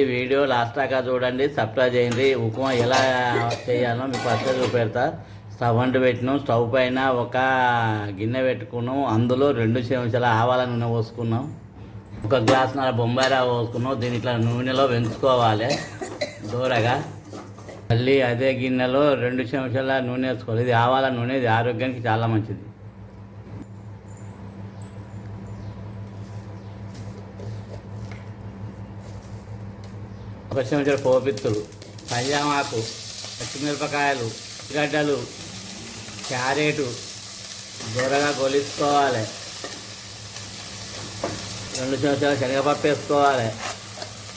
ఈ video last దాకా చూడండి సబ్స్క్రైబ్ చేయండి. ఉప్మా ఎలా చేయాలో మీకు ఫస్ట్ చూపెడతా. స్టవ్ అంటు పెట్టినాం. స్టవ్ పైన ఒక గిన్నె పెట్టుకున్నాం. అందులో రెండు చెంచాల ఆవాల నూనె పోసుకున్నాం. ఒక గ్లాస్ నర బొంబాయి రవ్వ పోసుకున్నాం. దీని ఇట్లా నూనెలో వెంచుకోవాలి. దూరగా. మళ్ళీ అదే గిన్నెలో రెండు చెంచాల నూనె వేసుకోవాలి. ఇది ఆవాల నూనె ఇది ఆరోగ్యానికి చాలా మంచిది. ఒక పోపిత్తులు పయ్యామాకు పచ్చిమిరపకాయలు గడ్డలు క్యారెటు దూరగా గొలుసుకోవాలి. రెండు చెంచాల శనగపప్పు వేసుకోవాలి.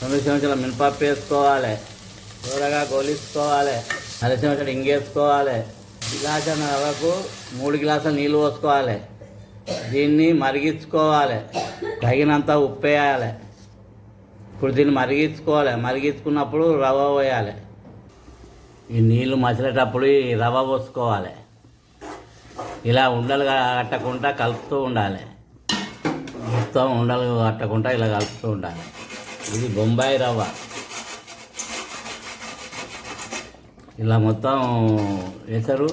రెండు చెంచాల మినపప్పు వేసుకోవాలి. దూరగా గొలుసుకోవాలి. అర చెంచాలు ఇంగేసుకోవాలి గిలాసన వరకు మూడు గ్లాసులు నీళ్ళు పోసుకోవాలి. దీన్ని మరిగించుకోవాలి. తగినంత ఉప్పు వేయాలి. ఇప్పుడు దీన్ని మరిగించుకోవాలి. మరిగించుకున్నప్పుడు రవ్వ పోయాలి. ఈ నీళ్ళు మసిలేటప్పుడు ఈ రవ్వ పోసుకోవాలి. ఇలా ఉండలు కట్టకుండా కలుపుతూ ఉండాలి. మొత్తం ఉండలు కట్టకుండా ఇలా కలుపుతూ ఉండాలి. ఇది బొంబాయి రవ్వ. ఇలా మొత్తం ఎసరు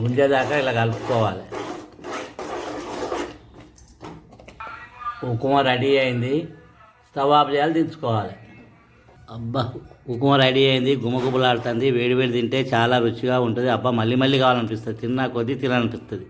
గుంజేదాకా ఇలా కలుపుకోవాలి. ఉప్మా రెడీ అయింది. స్టవ్ చేయాలి దించుకోవాలి. అబ్బా ఉప్మా రెడీ అయింది గుమగుమలాడుతుంది వేడి వేడి తింటే చాలా రుచిగా ఉంటుంది. అబ్బా మళ్ళీ మళ్ళీ కావాలనిపిస్తుంది తిన్నా కొద్దీ తినాలనిపిస్తుంది.